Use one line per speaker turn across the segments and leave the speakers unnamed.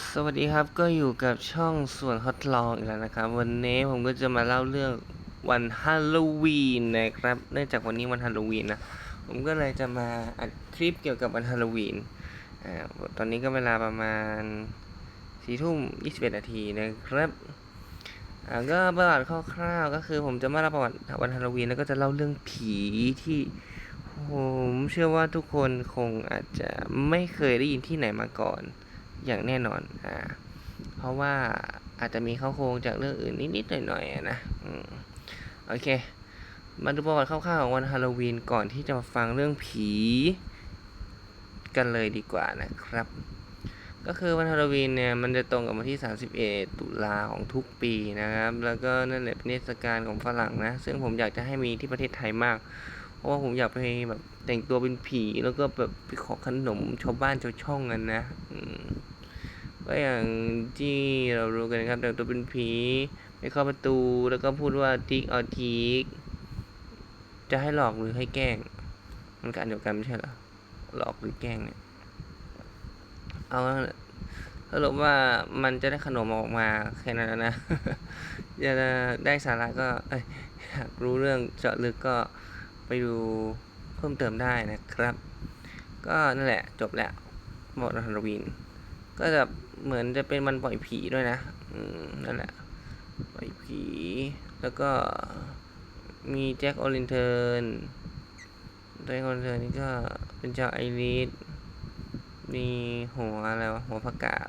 สวัสดีครับก็อยู่กับช่องส่วนทดลองอีกแล้วนะครับ วันนี้ผมก็จะมาเล่าเรื่องวันฮาโลวีนนะครับเนื่องจากวันนี้วันฮาโลวีนนะผมก็เลยจะมาอัดคลิปเกี่ยวกับวันฮาโลวีนอ่าตอนนี้ก็เวลาประมาณสี่ทุ่มยี่สิบเอ็ดนาทีนะครับอ่าก็ประวัติคร่าวๆก็คือผมจะมาเล่าประวัติวันฮาโลวีนแล้วก็จะเล่าเรื่องผีที่ผมเชื่อว่าทุกคนคงอาจจะไม่เคยได้ยินที่ไหนมาก่อน อย่างแน่นอนอ่าเพราะว่าอาจจะมีเข้าโครงจากเรื่องอื่นนิดๆหน่อยๆนะอืมโอเค มาดูประวัติคร่าวๆของวันฮาโลวีนก่อนที่จะมาฟังเรื่องผี กันเลยดีกว่านะครับ ก็คือวันฮาโลวีนเนี่ยมันจะตรงกับวันที่ 31 ตุลาของทุกปีนะครับ แล้วก็นั่นแหละเป็นเทศกาลของฝรั่งนะ ซึ่งผมอยากจะให้มีที่ประเทศไทยมาก เพราะว่าผมอยากไปแบบแต่งตัวเป็นผีแล้วก็แบบไปขอขนมชาวบ้านชาวช่องกันนะ อืม ก็อย่างที่เรารู้กันนะครับแต่งตัวเป็นผีไปเข้าประตูแล้วก็พูดว่าทิกเอาทิกจะให้หลอกหรือให้แกล้ง มันก็อันเดียวกันไม่ใช่เหรอหลอกหรือแกล้งเนี่ยเอาสรุปว่ามันจะได้ขนมออกมาแค่นั้นนะจะได้สาระก็อยอยากรู้เรื่องเจาะลึกก็ไปดูเพิ่มเติมได้นะครับ ก็นั่นแหละจบแล้วหมดฮาโลวีน ก็จะเหมือนจะเป็นวันปล่อยผีด้วยนะอืมนั่นแหละปล่อยผี แล้วก็มีแจ็คโอลินเทิร์นแจ็คโอลินเทิร์นนี่ก็เป็นเจ้าไอริสมีหัวอะไรวะหัวผักกาด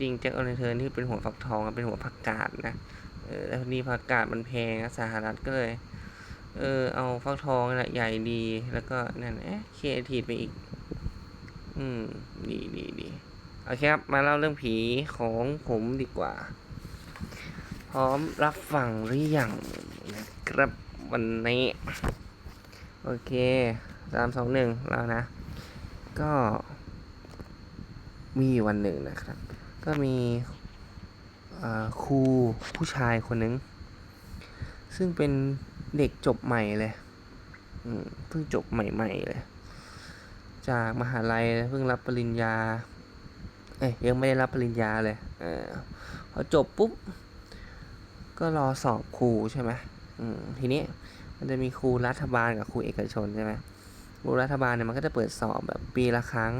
จริงแจ็คออเทิร์นที่เป็นหัวฝักทองเป็นหัวผักกาดนะเออแล้วทีนี้ผักกาดมันแพงอะสหรัฐก็เลยเออเอาฟักทองนั่นแหละใหญ่ดีแล้วก็นั่นเอ๊ะเคทีไปอีก อืมดีดีดีโอเคครับ มาเล่าเรื่องผีของผมดีกว่า พร้อมรับฟังหรือยังนะครับวันนี้ โอเคสามสองหนึ่งแล้วนะ ก็มีวันหนึ่งนะครับ ก็มีครูผู้ชายคนหนึ่งซึ่งเป็นเด็กจบใหม่เลยอืมเพิ่งจบใหม่ๆเลย จากมหาลัยเพิ่งรับปริญญา เอ้ยยังไม่ได้รับปริญญาเลยเออพอจบปุ๊บ ก็รอสอบครูใช่ไหมอืมทีนี้มันจะมีครูรัฐบาลกับครูเอกชนใช่ไหมครูรัฐบาลเนี่ยมันก็จะเปิดสอบแบบปีละครั้ง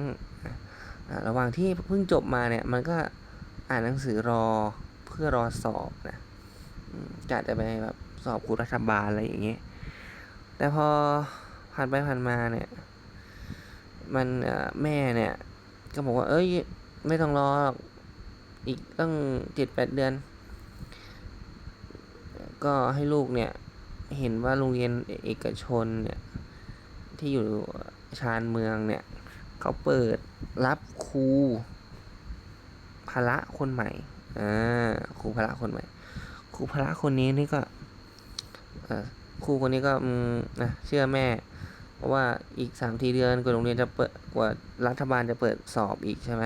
ระหว่างที่เพิ่งจบมาเนี่ยมันก็อ่านหนังสือรอเพื่อรอสอบนะอืมกะจะไปแบบสอบครูรัฐบาลอะไรอย่างเงี้ย แต่พอผ่านไปผ่านมาเนี่ย มันแม่เนี่ย ก็บอกว่าเอ้ย ไม่ต้องรอหรอกอีกตั้งเจ็ดแปดเดือน ก็ให้ลูกเนี่ย เห็นว่าโรงเรียนเอกชนเนี่ย ที่อยู่ชานเมืองเนี่ย เขาเปิดรับครูพละคนใหม่อ่าครูพละคนใหม่ ครูพละคนนี้นี่ก็ครูคนนี้ก็อืมนะเชื่อแม่ เพราะว่าอีกสามทีเดือนกว่าโรงเรียนจะเปิดกว่ารัฐบาลจะเปิดสอบอีกใช่ไหม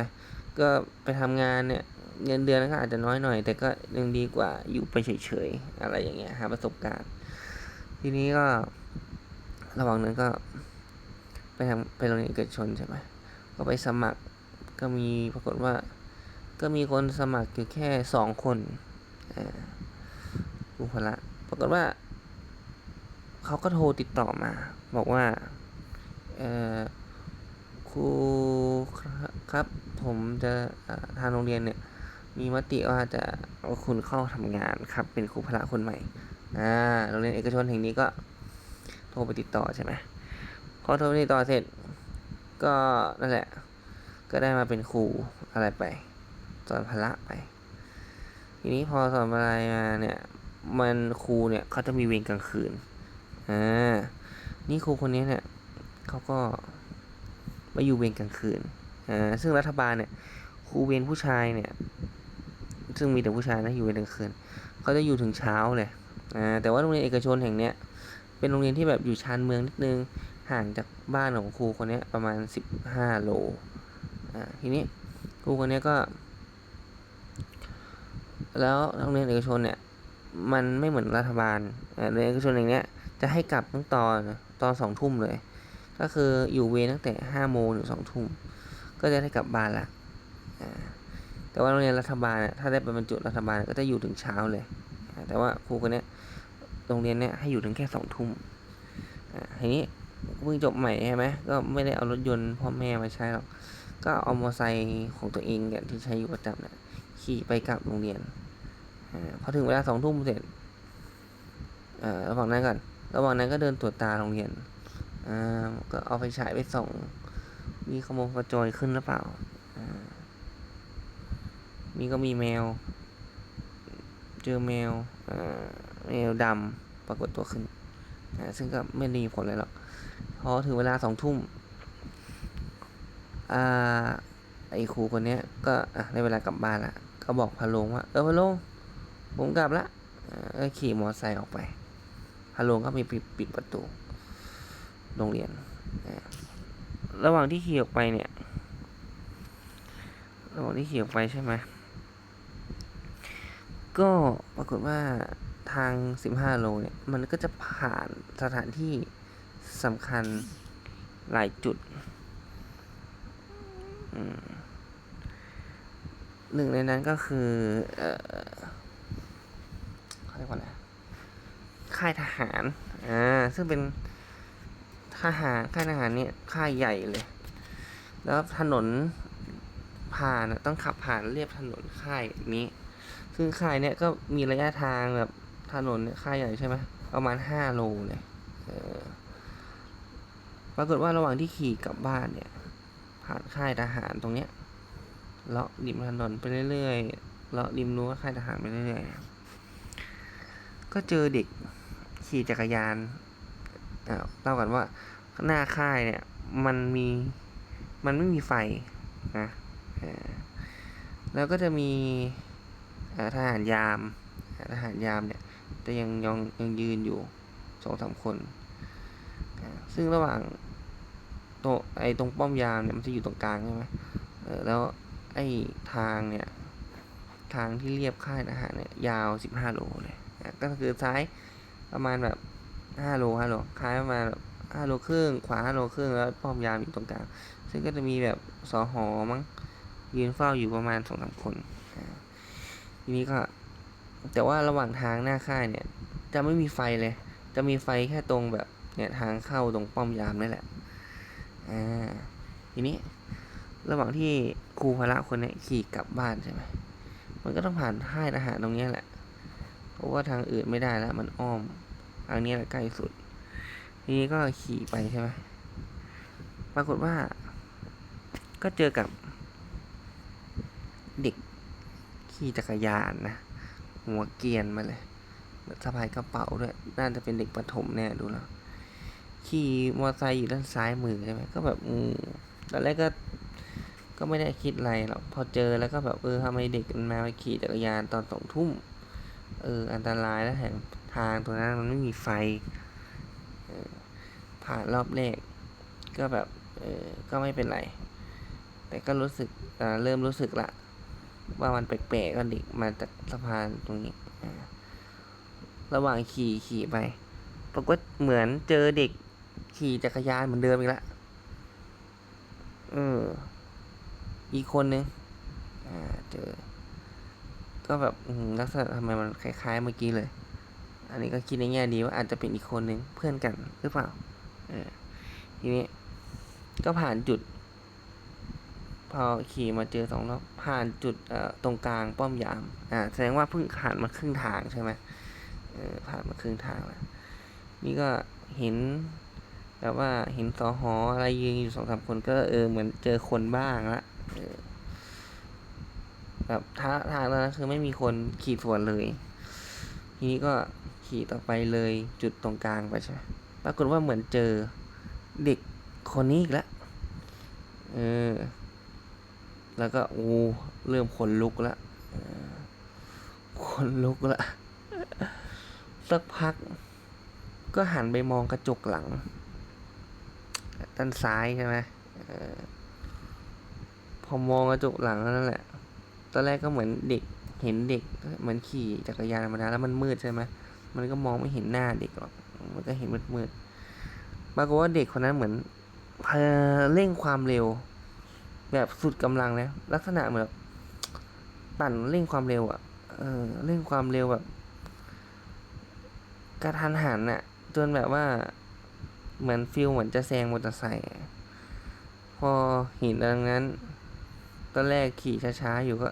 ก็ไปทำงานเนี่ยเงินเดือนก็อาจจะน้อยหน่อย แต่ก็ยังดีกว่าอยู่ไปเฉยๆอะไรอย่างเงี้ยหาประสบการณ์ ทีนี้ก็ระหว่างนั้นก็ ไปทำไปโรงเรียนเอกชนใช่ไหมก็ไปสมัครก็มีปรากฏว่า ก็มีคนสมัครอยู่แค่สองคนอ่าครูพละปรากฏว่า เขาก็โทรติดต่อมา บอกว่าเออครูครับ ผมจะทางโรงเรียนเนี่ย มีมติว่าจะเอาคุณเข้าทำงานครับ เป็นครูพละคนใหม่อ่าโรงเรียนเอกชนแห่งนี้ก็โทรไปติดต่อใช่ไหมพอโทรไปติดต่อเสร็จ ก็นั่นแหละ ก็ได้มาเป็นครูอะไรไปสอนพละไป ทีนี้พอสอนอะไรมาเนี่ย มันครูเนี่ยเขาจะมีเวรกลางคืน อ่า นี่ครูคนนี้เนี่ยเขาก็มาอยู่เวรกลางคืน อ่า ซึ่งรัฐบาลเนี่ยครูเวรผู้ชายเนี่ย ซึ่งมีแต่ผู้ชายนะอยู่เวรกลางคืนเขาจะอยู่ถึงเช้าเลย อ่า แต่ว่าโรงเรียนเอกชนแห่งเนี้ย เป็นโรงเรียนที่แบบอยู่ชานเมืองนิดนึง ห่างจากบ้านของครูคนนี้ประมาณสิบห้าโล อ่า ทีนี้ครูคนนี้ก็ แล้วโรงเรียนเอกชนเนี่ย มันไม่เหมือนรัฐบาลโรงเรียนเอกชนอย่างเนี้ย จะให้กลับตั้งตอนตอนสองทุ่มเลย ก็คืออยู่เวรตั้งแต่ห้าโมงถึงสองทุ่มก็จะได้กลับบ้านละแต่ว่าโรงเรียนรัฐบาลเนี่ยถ้าได้ไปบรรจุรัฐบาลก็จะอยู่ถึงเช้าเลย แต่ว่าครูคนเนี้ยโรงเรียนเนี้ยให้อยู่ถึงแค่สองทุ่มอ่าทีนี้เพิ่งจบใหม่ใช่ไหมก็ไม่ได้เอารถยนต์พ่อแม่มาใช้หรอก ก็เอามอเตอร์ไซค์ของตัวเองเนี่ยที่ใช้อยู่ประจำเนี่ยขี่ไปกลับโรงเรียนอาพอถึงเวลาสองทุ่มเสร็จเอ่อระหว่างนั้นก่อน ระหว่างนั้นก็เดินตรวจตาโรงเรียน อ่า ก็เอาไปฉายไปส่อง มีขโมยขโจรขึ้นหรือเปล่า อ่ามีก็มีแมว เจอแมว อ่า แมวดำปรากฏตัวขึ้น อ่า ซึ่งก็ไม่ด้มีผลอะไรหรอกพอถึงเวลาสองทุ่ม อ่า ไอ้ครูคนเนี้ย ก็ อะได้เวลากลับบ้านละ ก็บอกพะโลงว่า เออพะโลงผมกลับละอ่าก็ขี่มอเตอร์ไซค์ออกไป พะโลงก็มีปิดปิดประตูโรงเรียนระหว่างที่ขี่ออกไปเนี่ย ระหว่างที่ขี่ออกไปใช่ไหมก็ปรากฏว่าทาง 15 โลเนี่ย มันก็จะผ่านสถานที่สำคัญหลายจุดหนึ่งในนั้นก็คือ เอ่อเขาเรียกว่าอะไร ค่ายทหาร อ่า ซึ่งเป็นทหารค่ายทหารเนี่ยค่ายใหญ่เลย แล้วถนนผ่านต้องขับผ่านเรียบถนนค่ายนี้ ซึ่งค่ายเนี่ยก็มีระยะทางแบบถนนค่ายใหญ่ใช่ไหมประมาณห้าโลเลยเออปรากฏว่าระหว่างที่ขี่กลับบ้านเนี่ย ผ่านค่ายทหารตรงเนี้ยเลาะริมถนนไปเรื่อยๆเลาะริมรั้วค่ายทหารไปเรื่อยๆก็เจอเด็ก ขี่จักรยานอ้าเล่ากันว่าหน้าค่ายเนี่ยมันมีมันไม่มีไฟนะเออแล้วก็จะมีทหารยามทหารยามเนี่ยจะยังยังยังยืนอยู่สองสามคน ซึ่งระหว่างตรงไอ้ตรงป้อมยามเนี่ยมันจะอยู่ตรงกลางใช่ไหมเออแล้วไอ้ทางเนี่ยทางที่เรียบค่ายทหารเนี่ยยาวสิบห้าโลเลย ก็คือซ้าย ประมาณแบบห้าโลห้าโลคล้ายประมาณแบบห้าโลครึ่งขวาห้าโลครึ่งแล้วป้อมยามอยู่ตรงกลางซึ่งก็จะมีแบบสอหอมั้งยืนเฝ้าอยู่ประมาณสองสามคนทีนี้ก็ แต่ว่าระหว่างทางหน้าค่ายเนี่ย จะไม่มีไฟเลย จะมีไฟแค่ตรงแบบเนี่ยทางเข้าตรงป้อมยามนี่แหละอ่าทีนี้ระหว่างที่ครูพละคนนี้ขี่กลับบ้านใช่ไหมมันก็ต้องผ่านค่ายทหารตรงนี้แหละ เพราะว่าทางอื่นไม่ได้แล้วมันอ้อมทางนี้แหละใกล้สุด ทีนี้ก็ขี่ไปใช่ไหมปรากฏว่า ก็เจอกับ เด็กขี่จักรยานนะหัวเกียนมาเลยสะพายกระเป๋าด้วยน่าจะเป็นเด็กประถมแน่ดูแล้วขี่มอเตอร์ไซค์อยู่ด้านซ้ายมือใช่ไหมก็แบบอืมตอนแรกก็ก็ไม่ได้คิดอะไรหรอกพอเจอแล้วก็แบบเออทำไมเด็กมันมาขี่จักรยานตอนสองทุ่ม เอออันตรายแล้วแถมทางตรงนั้นมันไม่มีไฟออผ่านรอบแรกก็แบบเออก็ไม่เป็นไร แต่ก็รู้สึกอ่าเริ่มรู้สึกละ ว่ามันแปลกๆก็เด็กมาจากสะพานตรงนี้ ระหว่างขี่ขี่ไปปรากฏเหมือนเจอเด็กขี่จักรยานเหมือนเดิมอีกแล้วเอออีกคนนึงอ่าเจอ ก็แบบลักษณะทำไมมันคล้ายๆเมื่อกี้เลย อันนี้ก็คิดในแง่ดีว่าอาจจะเป็นอีกคนนึงเพื่อนกันหรือเปล่าเออทีนี้ก็ผ่านจุด พอขี่มาเจอสองรอบผ่านจุดตรงกลางป้อมยาม อ่า แสดงว่าเพิ่งผ่านมาครึ่งทางใช่ไหมเออผ่านมาครึ่งทางแล้วนี่ก็เห็นแบบว่าเห็นสอหออะไรยืนอยู่สองสามคนก็เออเหมือนเจอคนบ้างละเออ แบบทาทางนั้นคือไม่มีคนขี่สวนเลย ทีนี้ก็ขี่ต่อไปเลยจุดตรงกลางไปใช่ไหมปรากฏว่าเหมือนเจอเด็กคนนี้อีกแล้วเออ แล้วก็โอ้เริ่มขนลุกแล้วขนลุกล้วสักพัก ก็หันไปมองกระจกหลังด้านซ้ายใช่ไหมออพอมองกระจกหลังนั้นแหละ ตอนแรกก็เหมือนเด็กเห็นเด็กเหมือนขี่จักรยานธรรมดาแล้วมันมืดใช่ไหมมันก็มองไม่เห็นหน้าเด็กหรอกมันก็เห็นมืดมืดๆปรากฏว่าเด็กคนนั้นเหมือนพยเร่งความเร็ว แบบสุดกำลังแล้วลักษณะเหมือนปั่นเร่งความเร็วอะ่ะเออเร่งความเร็วแบบกระทันหันอะ่ะจนแบบว่าเหมือนฟิลเหมือนจะแซงมอเตอร์ไซค์พอเห็นดังนั้น ตอนแรกขี่ช้าๆอยู่ก็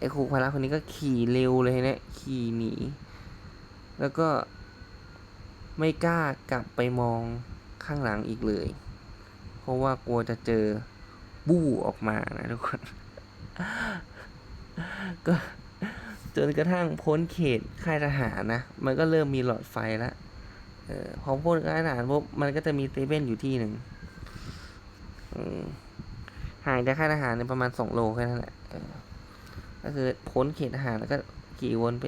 ไอ้ครูพละคนนี้ก็ขี่เร็วเลยเนี่ยขี่หนี แล้วก็ไม่กล้ากลับไปมองข้างหลังอีกเลย เพราะว่ากลัวจะเจอบู้ออกมานะทุกคน ก็จนกระทั่งพ้นเขตค่ายทหารนะ มันก็เริ่มมีหลอดไฟแล้วเออพอพ้นค่ายทหารปุ๊บมันก็จะมีเซเว่นอยู่ที่หนึ่งห่างจากค่ายทหารเนี่ยประมาณสองโลแค่นั้นแหละ ก็คือพ้นเขตทหารแล้วก็ขี่วนไป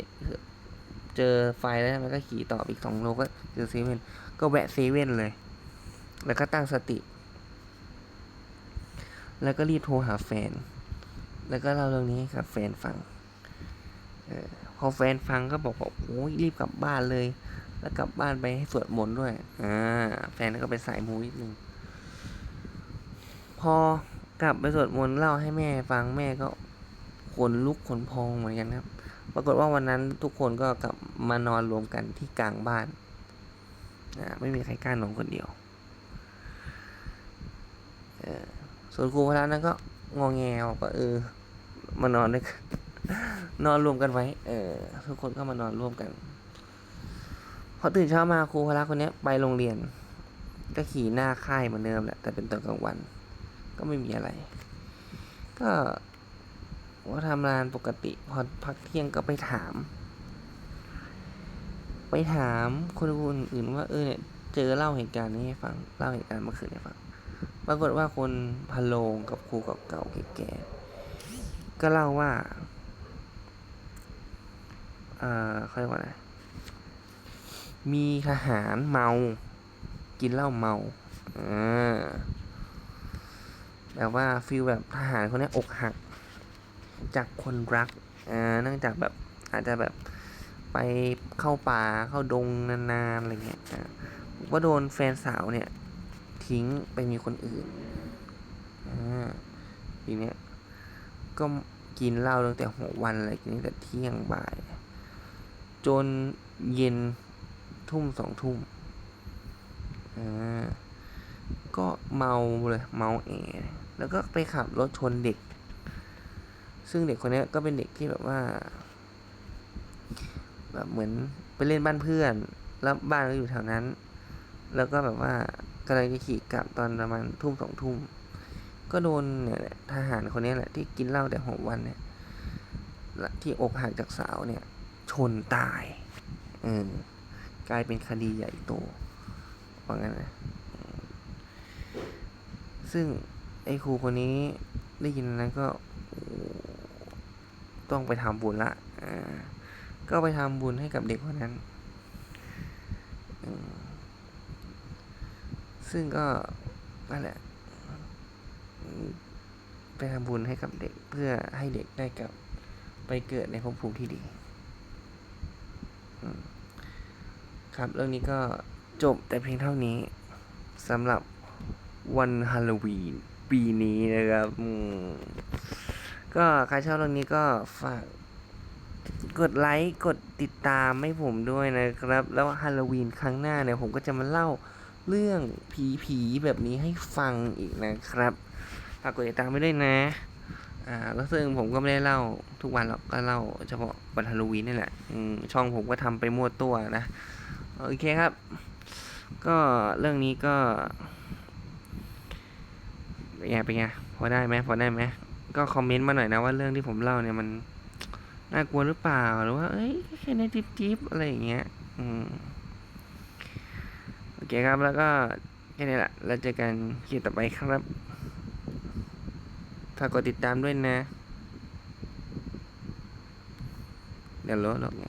เจอไฟแล้วมันก็ขี่ต่ออีกสองโลก็เจอเซเว่นก็แวะเซเว่นเลย แล้วก็ตั้งสติ แล้วก็รีบโทรหาแฟน แล้วก็เล่าเรื่องนี้ให้กับแฟนฟังออพอแฟนฟังก็บอกว่าโอ้ยรีบกลับบ้านเลย แล้วกลับบ้านไปให้สวดมนต์ด้วย อ่า แฟนก็ไปสายมูนิดนึง พอกลับไปสวดมนต์เล่าให้แม่ฟังแม่ก็ ขนลุกขนพองเหมือนกันครับ ปรากฏว่าวันนั้นทุกคนก็กลับมานอนรวมกันที่กลางบ้านไม่มีใครกล้านอนคนเดียวออส่วนครูพละนั้นก็งอแงบอกว่าเออ มานอนด้วยกันนอนรวมกันไว้ เออ ทุกคนก็มานอนร่วมกัน พอตื่นเช้ามาครูพละคนนี้ไปโรงเรียน ก็ขี่หน้าค่ายเหมือนเดิมแหละแต่เป็นตอนกลางวัน ก็ไม่มีอะไร ก็ ว่าทำงานปกติ พอพักเที่ยงก็ไปถาม ไปถามคนอื่นว่าเออเนี่ยเจอเล่าเหตุการณ์นี้ให้ฟังเล่าเหตุการณ์เมื่อคืนให้ฟังปรากฏว่าคนพะโลงกับครูเก่าๆแก่ๆก็เล่าว่าเอ่อเขาเรียกว่าอะไรมีทหารเมา กินเหล้าเมาอ่าแบบว่าฟีลแบบทหารคนนี้อกหัก จากคนรักอ่าเนื่องจากแบบอาจจะแบบไปเข้าป่าเข้าดงนานๆอะไรเงี้ยอ่าว่าโดนแฟนสาวเนี่ย ทิ้งไปมีคนอื่นอ่าทีเนี้ยก็กินเหล้าตั้งแต่หัววันอะไรกินตั้งแต่เที่ยงบ่าย จนเย็นทุ่มสองทุ่มอ่าก็เมาเลยเมาแอแล้วก็ไปขับรถชนเด็ก ซึ่งเด็กคนนี้ก็เป็นเด็กที่แบบว่า แบบเหมือนไปเล่นบ้านเพื่อน แล้วบ้านก็อยู่แถวนั้น แล้วก็แบบว่ากำลังจะขี่กลับตอนประมาณทุ่มสองทุ่ม ก็โดนเนี่ยแหละทหารคนนี้แหละที่กินเหล้าแต่หกวันเนี่ยและที่อกหักจากสาวเนี่ย ชนตายเออกลายเป็นคดีใหญ่โตว่างั้นนะซึ่งไอ้ครูคนนี้ได้ยินนั้นก็โอ้ ต้องไปทำบุญละก็ไปทำบุญให้กับเด็กคนนั้น ซึ่งก็นั่นแหละ ไปทำบุญให้กับเด็กเพื่อให้เด็กได้กลับไปเกิดในภพภูมิที่ดี ครับเรื่องนี้ก็จบแต่เพียงเท่านี้สำหรับวันฮาโลวีนปีนี้นะครับ ก็ใครชอบเรื่องนี้ก็ฝากกดไลค์กดติดตามให้ผมด้วยนะครับ แล้วฮาโลวีนครั้งหน้าเนี่ยผมก็จะมาเล่าเรื่องผีๆแบบนี้ให้ฟังอีกนะครับฝากกดติดตามไว้ด้วยนะ อ่า แล้วซึ่งผมก็ไม่ได้เล่าทุกวันหรอกก็เล่าเฉพาะวันฮาโลวีนนี่แหละช่องผมก็ทำไปมั่วตัวนะ โอเคครับ ก็เรื่องนี้ก็เป็นไงเป็นไงพอได้ไหมพอได้ไหม ก็คอมเมนต์มาหน่อยนะว่าเรื่องที่ผมเล่าเนี่ยมันน่ากลัวหรือเปล่าหรือว่า เอ้ยแค่ในจิ๊บจิ๊บอะไรอย่างเงี้ย อืม โอเคครับแล้วก็แค่นี้แหละแล้วเจอกันคลิปต่อไปครับ ฝากกดติดตามด้วยนะ เดี๋ยวลดหรอไง